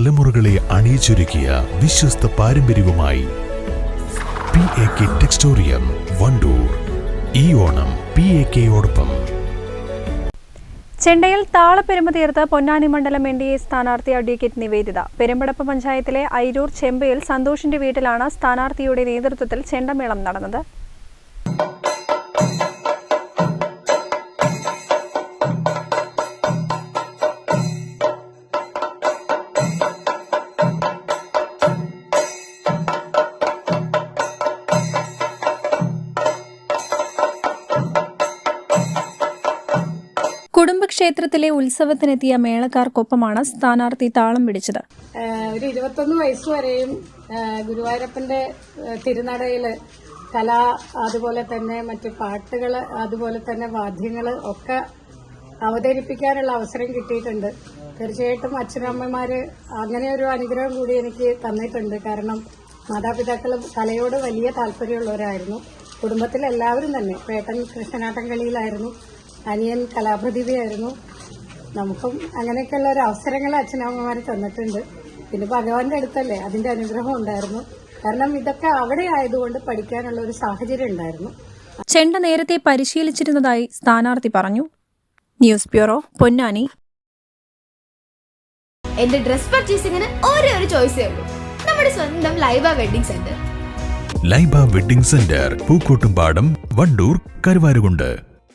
തലമുറകളെ അണിയിച്ചൊരുക്കിയ വിശ്വസ്ത പാരമ്പര്യവുമായി P A K Textorium Wandoor ഈ ഓണം പി എ കെയോടൊപ്പം ചെണ്ടയിൽ താളപ്പെരുമ തീർത്ത് പൊന്നാനി മണ്ഡലം എൻ ഡി എ സ്ഥാനാർത്ഥി അഡ്വക്കേറ്റ് നിവേദിത. പെരുമ്പടപ്പ് പഞ്ചായത്തിലെ ഐരൂർ ചെമ്പയിൽ സന്തോഷിന്റെ വീട്ടിലാണ് സ്ഥാനാർത്ഥിയുടെ നേതൃത്വത്തിൽ ചെണ്ടമേളം നടന്നത്. കുടുംബക്ഷേത്രത്തിലെ ഉത്സവത്തിനെത്തിയ മേളക്കാർക്കൊപ്പമാണ് സ്ഥാനാർത്ഥി താളം പിടിച്ചത്. ഒരു ഇരുപത്തൊന്ന് വയസ്സ് വരെയും ഏഹ് ഗുരുവായൂരപ്പന്റെ തിരുനടയിൽ കല അതുപോലെ തന്നെ മറ്റ് പാട്ടുകൾ അതുപോലെ തന്നെ വാദ്യങ്ങൾ ഒക്കെ അവതരിപ്പിക്കാനുള്ള അവസരം കിട്ടിയിട്ടുണ്ട്. തീർച്ചയായിട്ടും അച്ഛനമ്മമാര് അങ്ങനെ ഒരു അനുഗ്രഹം കൂടി എനിക്ക് തന്നിട്ടുണ്ട്. കാരണം മാതാപിതാക്കൾ കലയോട് വലിയ താല്പര്യമുള്ളവരായിരുന്നു. കുടുംബത്തിൽ എല്ലാവരും തന്നെ. പേട്ടൻ കൃഷ്ണനാട്ടം കളിയിലായിരുന്നു. അനിയൻ കലാപ്രതിഭയായിരുന്നു. നമുക്കും അങ്ങനെയൊക്കെയുള്ള ഒരു അവസരങ്ങൾ അച്ഛനമ്മമാർ തന്നിട്ടുണ്ട്. പിന്നെ ഭഗവാന്റെ അടുത്തല്ലേ അതിന്റെ അനുഗ്രഹം ഉണ്ടായിരുന്നു. കാരണം ഇതൊക്കെ അവിടെ ആയതുകൊണ്ട് പഠിക്കാനുള്ള ഒരു സാഹചര്യം ഉണ്ടായിരുന്നു. ചെണ്ട നേരത്തെ പരിശീലിച്ചിരുന്നതായി സ്ഥാനാർത്ഥി പറഞ്ഞു. News bureau Ponnani. എന്റെ ഡ്രസ് പർച്ചേസിംഗിന് ഒരേ ഒരു ചോയ്സേ ഉള്ളൂ. നമ്മുടെ സ്വന്തം Laiba wedding centre Laiba wedding centre Pookkottumpadam Wandoor Karuvarakundu.